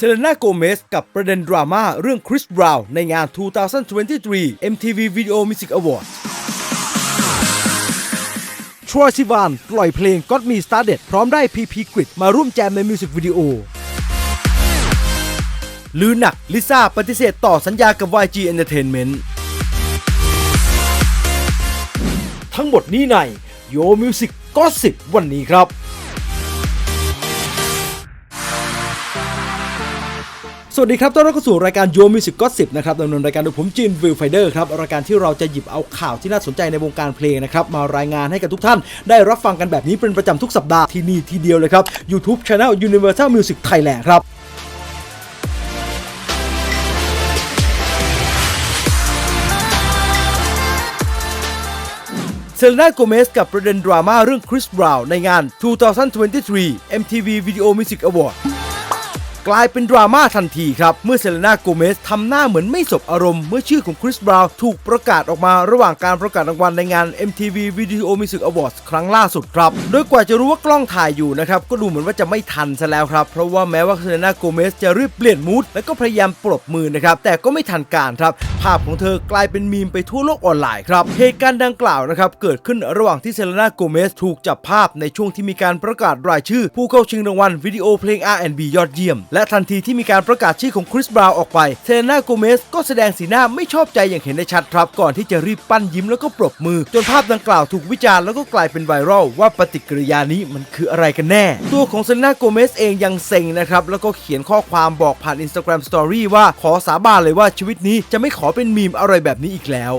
เซเลน่าโกเมสกับประเด็นดราม่าเรื่องคริสบราวน์ในงาน 2023 MTV Video Music Awards ทรอยซิวานปล่อยเพลง Got Me Started พร้อมได้ PP Grid มาร่วมแจมในมิวสิกวิดีโอลือหนัก ลิซ่าปฏิเสธต่อสัญญากับ YG Entertainment ทั้งหมดนี้ใน Yo Music Gossip วันนี้ครับ สวัสดีครับ ต้อนรับเข้าสู่รายการ Yo Music Gossip นะครับดำเนินรายการโดยผมจินวิลไฟเดอร์ครับ รายการที่เราจะหยิบเอาข่าวที่น่าสนใจในวงการเพลงนะครับ มารายงานให้กับทุกท่าน ได้รับฟังกันแบบนี้เป็นประจำทุกสัปดาห์ที่นี่ทีเดียวเลยครับ YouTube Channel Universal Music Thailand ครับเซเลน่าโกเมสกับประเด็นดราม่าเรื่องคริสบราวน์ในงาน 2023 MTV Video Music Award กลายเป็นดราม่าทันทีครับ เมื่อเซเลน่าโกเมสทำหน้าเหมือนไม่สบอารมณ์ เมื่อชื่อของคริสบราวน์ถูกประกาศออกมาระหว่างการประกาศรางวัลในงาน MTV Video Music Awards ครั้งล่าสุดครับ โดยกว่าจะรู้ว่ากล้องถ่ายอยู่นะครับ ก็ดูเหมือนว่าจะไม่ทันซะแล้วครับ เพราะว่าแม้ว่าเซเลน่าโกเมสจะรีบเปลี่ยนมูดและก็พยายามปรบมือนะครับ แต่ก็ไม่ทันการครับ ภาพของเธอกลายเป็นมีมไปทั่วโลกออนไลน์ครับ เหตุการณ์ดังกล่าวนะครับเกิดขึ้นระหว่างที่เซเลน่าโกเมสถูกจับภาพในช่วงที่มีการประกาศรายชื่อ ผู้เข้าชิงรางวัลวิดีโอเพลง R&B ยอดเยี่ยมและทันทีที่มีการประกาศชื่อของคริสบราวน์ออกไปเซเลนาโกเมสก็แสดงสีหน้าไม่ชอบใจอย่างเห็นได้ชัดครับ ก่อนที่จะรีบปั้นยิ้มแล้วก็ปรบมือ จนภาพดังกล่าวถูกวิจารณ์แล้วก็กลายเป็นไวรัลว่าปฏิกิริยานี้มันคืออะไรกันแน่ ตัวของเซเลนาโกเมสเองยังเซ็งนะครับ แล้วก็เขียนข้อความบอกผ่าน Instagram Story ว่าขอสาบานเลยว่าชีวิตนี้จะไม่ขอเป็นมีมอะไรแบบนี้อีกแล้ว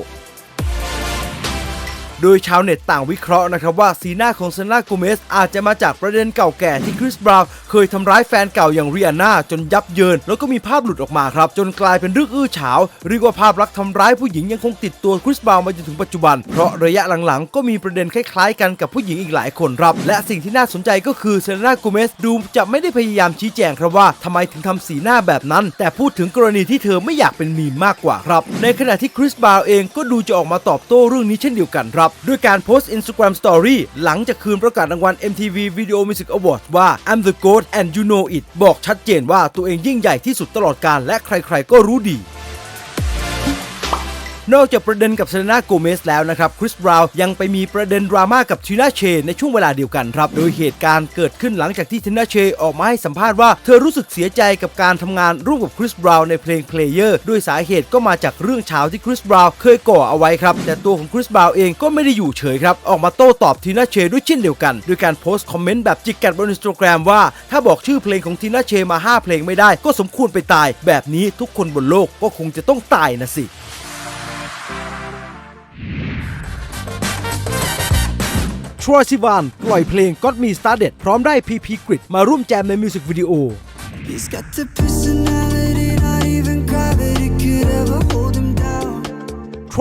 โดยชาวเน็ตต่างวิเคราะห์นะครับว่าสีหน้าของเซนาโกเมสอาจจะมาจากประเด็นเก่าแก่ที่คริสบราวน์เคยทำร้ายแฟนเก่าอย่างริอานาจนยับเยิน แล้วก็มีภาพหลุดออกมาครับ จนกลายเป็นเรื่องอื้อฉาวเรียกว่าภาพลักษณ์ทำร้ายผู้หญิงยังคงติดตัวคริสบราวน์มาจนถึงปัจจุบัน เพราะระยะหลังๆ ก็มีประเด็นคล้ายๆ กันกับผู้หญิงอีกหลายคนครับ และสิ่งที่น่าสนใจก็คือเซนาโกเมสดูจะไม่ได้พยายามชี้แจงครับว่าทำไมถึงทำสีหน้าแบบนั้น แต่พูดถึงกรณีที่เธอไม่อยากเป็นมีมมากกว่าครับ ในขณะที่คริสบราวน์เองก็ดูจะออกมาตอบโต้เรื่องนี้เช่นเดียวกันครับด้วยการโพสต์ Instagram Story หลังจากคืนประกาศรางวัล MTV Video Music Awards ว่า I'm the GOAT and you know it บอกชัดเจนว่าตัวเองยิ่งใหญ่ที่สุดตลอดกาลและใครๆก็รู้ดี นอกจากประเด็นกับเซเลนาโกเมสแล้วนะครับคริสบราวยังไปมีประเด็นดราม่ากับทีน่าเชในช่วงเวลาเดียวกันครับ โดยเหตุการณ์เกิดขึ้นหลังจากที่ทีน่าเชออกมาให้สัมภาษณ์ว่าเธอรู้สึกเสียใจกับการทำงานร่วมกับคริสบราวในเพลง Player ด้วยสาเหตุก็มาจากเรื่องเช้าที่คริสบราวเคยก่อเอาไว้ครับ แต่ตัวของคริสบราวเองก็ไม่ได้อยู่เฉยครับ ออกมาโต้ตอบทีน่าเชด้วยเช่นเดียวกัน ด้วยการโพสต์คอมเมนต์แบบจิกกัดบนอินสตาแกรมว่า ถ้าบอกชื่อเพลงของทีน่าเชมาห้าเพลงไม่ได้ ก็สมควรไปตาย แบบนี้ทุกคนบนโลกก็คงจะต้องตายนะสิ ทรอยซิวานปล่อยเพลง God Me Started พร้อมได้พีพีกริดมาร่วมแจมในมิวสิกวิดีโอ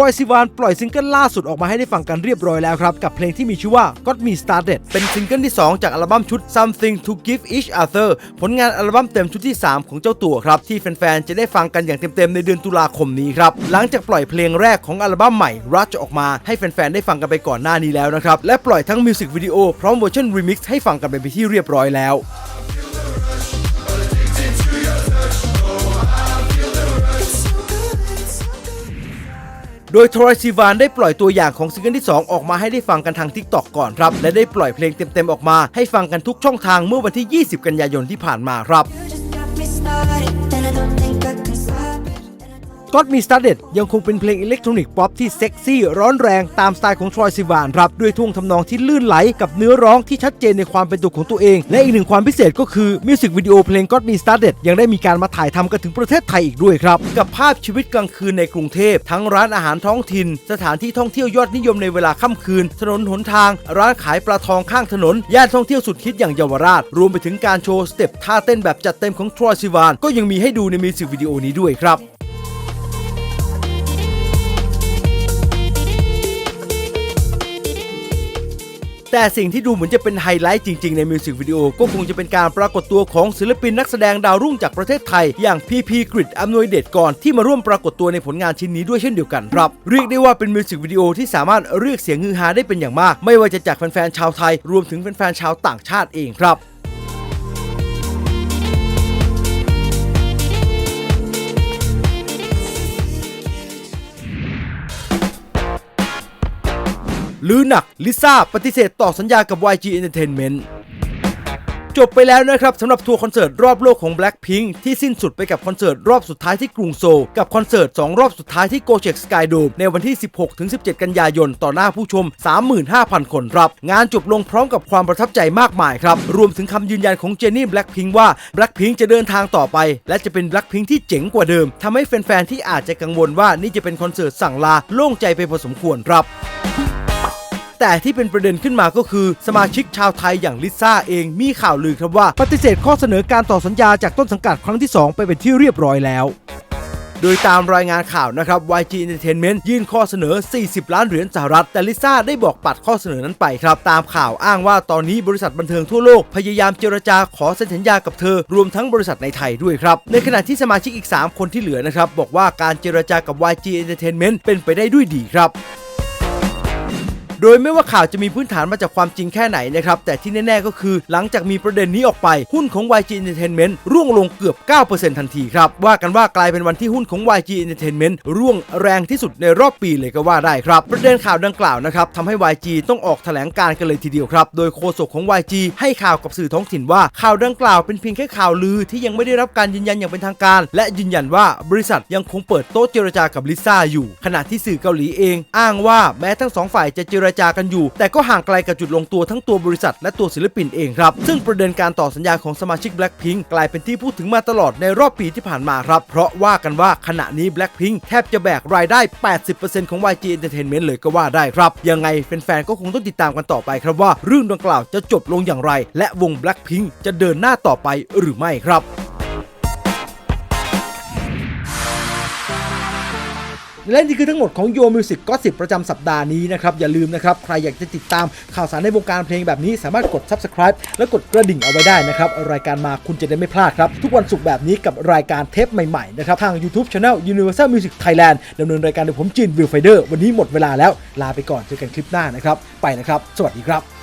รอยซิวานปล่อยซิงเกิลล่าสุดออกมาให้ได้ฟังกันเรียบร้อยแล้วครับ กับเพลงที่มีชื่อว่า Got Me Started เป็นซิงเกิลที่ 2 จากอัลบั้มชุด Something to Give Each Other ผลงานอัลบั้มเต็มชุดที่ 3 ของเจ้าตัวครับ ที่แฟนๆ จะได้ฟังกันอย่างเต็มๆ ในเดือนตุลาคมนี้ครับ หลังจากปล่อยเพลงแรกของอัลบั้มใหม่ Rush ออกมาให้แฟนๆ ได้ฟังกันไปก่อนหน้านี้แล้วนะครับ และปล่อยทั้งมิวสิกวิดีโอพร้อมเวอร์ชันรีมิกซ์ให้ฟังกันไปเป็นที่เรียบร้อยแล้ว โดยทรอยซีวานได้ปล่อยตัวอย่างของซิงเกิลที่ 2 ออกมาให้ได้ฟังกันทางทิกตอกก่อนครับ และได้ปล่อยเพลงเต็มๆออกมาให้ฟังกันทุกช่องทางเมื่อวันที่ 20 กันยายนที่ผ่านมาครับ You just got me started, and I don't think I can stop it. God Me Started ยังคงเป็นเพลงอิเล็กทรอนิกส์ป๊อปที่เซ็กซี่ร้อนแรงตามสไตล์ของทรอยซิวานครับด้วยท่วงทำนองที่ลื่นไหลกับเนื้อร้องที่ชัดเจนในความเป็นตัวของตัวเอง และอีกหนึ่งความพิเศษก็คือมิวสิกวิดีโอเพลง God Me Started ยังได้มีการมาถ่ายทำกันถึงประเทศไทยอีกด้วยครับ กับภาพชีวิตกลางคืนในกรุงเทพทั้งร้านอาหารท้องถิ่น สถานที่ท่องเที่ยวยอดนิยมในเวลาค่ำคืน ถนนหนทาง ร้านขายปลาทองข้างถนนย่านท่องเที่ยวสุดฮิตอย่างเยาวราช รวมไปถึงการโชว์สเต็ปท่าเต้นแบบจัดเต็มของทรอยซิวานก็ยังมีให้ดูในมิวสิกวิดีโอนี้ด้วยครับ แต่สิ่งที่ดูเหมือนจะเป็นไฮไลท์จริง ๆ ในมิวสิกวิดีโอก็คงจะเป็นการปรากฏตัวของศิลปินนักแสดงดาวรุ่งจากประเทศไทย อย่างพีพีกริดอำนวยเดชก่อนที่มาร่วมปรากฏตัวในผลงานชิ้นนี้ด้วยเช่นเดียวกันครับเรียกได้ว่าเป็นมิวสิกวิดีโอที่สามารถเรียกเสียงฮือฮาได้เป็นอย่างมาก ไม่ว่าจะจากแฟนๆชาวไทย รวมถึงแฟนๆชาวต่างชาติเองครับ ลือหนักลิซ่าปฏิเสธต่อสัญญากับ YG Entertainment จบไปแล้วนะครับสำหรับทัวร์คอนเสิร์ตรอบโลกของ Blackpink ที่สิ้นสุดไปกับคอนเสิร์ตรอบสุดท้ายที่กรุงโซลกับคอนเสิร์ต 2 รอบสุดท้ายที่ g o c h e k Sky Dome ในวันที่ 16-17 กันยายน ต่อหน้าผู้ชม 35,000 คนครับ งานจบลงพร้อมกับความประทับใจมากมายครับ รวมถึงคำยืนยันของเจนนี่ Blackpink ว่า Blackpink จะเดินทางต่อไป และจะเป็น Blackpink ที่เจ๋งกว่าเดิมทำให้แฟนๆที่อาจจะกังวลว่านี่จะเป็นคอนเสิร์ตสั่งลาโล่งใจไปพอสมควรครับ แต่ที่เป็นประเด็นขึ้นมาก็คือ สมาชิกชาวไทยอย่างลิซ่าเองมีข่าวลือครับว่าปฏิเสธข้อเสนอการต่อสัญญาจากต้นสังกัดครั้งที่ 2 ไปเป็นที่เรียบร้อยแล้วโดยตามรายงานข่าวนะครับ YG Entertainment ยื่นข้อเสนอ 40 ล้านเหรียญสหรัฐ แต่ลิซ่าได้บอกปัดข้อเสนอนั้นไปครับ ตามข่าวอ้างว่าตอนนี้บริษัทบันเทิงทั่วโลก พยายามเจรจาขอเซ็นสัญญากับเธอ รวมทั้งบริษัทในไทยด้วยครับ ในขณะที่สมาชิกอีก 3 คนที่เหลือนะครับ บอกว่าการเจรจากับ YG Entertainment เป็นไปได้ด้วยดีครับ โดยไม่ว่าข่าวจะมีพื้นฐานมาจากความจริงแค่ไหนนะครับ แต่ที่แน่ ๆ ก็คือหลังจากมีประเด็นนี้ออกไป หุ้นของ YG Entertainment ร่วงลงเกือบ 9%ทันทีครับ ว่ากันว่ากลายเป็นวันที่หุ้นของ YG Entertainment ร่วงแรงที่สุดในรอบปีเลยก็ว่าได้ครับ ประเด็นข่าวดังกล่าวนะครับทำให้ YG ต้องออกแถลงการกันเลยทีเดียวครับ โดยโฆษกของ YG ให้ข่าวกับสื่อท้องถิ่นว่าข่าวดังกล่าวเป็นเพียงแค่ข่าวลือที่ยังไม่ได้รับการยืนยันอย่างเป็นทางการ และยืนยันว่าบริษัทยังคงเปิดโต๊ะเจรจากับลิซ่าอยู่ ขณะที่สื่อเกาหลีเอง อ้างว่าแม้ทั้งสองฝ่ายจะเจรจากันอยู่ แต่ก็ห่างไกลกับจุดลงตัวทั้งตัวบริษัทและตัวศิลปินเองครับ ซึ่งประเด็นการต่อสัญญาของสมาชิก Blackpink กลายเป็นที่พูดถึงมาตลอดในรอบปีที่ผ่านมาครับ เพราะว่ากันว่าขณะนี้ Blackpink แทบจะแบกรายได้ 80%ของ YG Entertainment เลยก็ว่าได้ครับ ยังไงแฟนๆก็คงต้องติดตามกันต่อไปครับว่าเรื่องดังกล่าวจะจบลงอย่างไร และวง Blackpink จะเดินหน้าต่อไปหรือไม่ครับ และนี่คือทั้งหมดของโยมิวสิกก็สิบประจำสัปดาห์นี้นะครับ อย่าลืมนะครับ ใครอยากจะติดตามข่าวสารในวงการเพลงแบบนี้สามารถกด subscribe และกดกระดิ่งเอาไว้ได้นะครับ รายการมาคุณจะได้ไม่พลาดครับ ทุกวันศุกร์แบบนี้กับรายการเทปใหม่ๆนะครับทาง YouTube Channel Universal Music Thailand ดำเนินรายการโดยผมจินวิวไฟเดอร์วันนี้หมดเวลาแล้วลาไปก่อนเจอกันคลิปหน้านะครับไปนะครับ สวัสดีครับ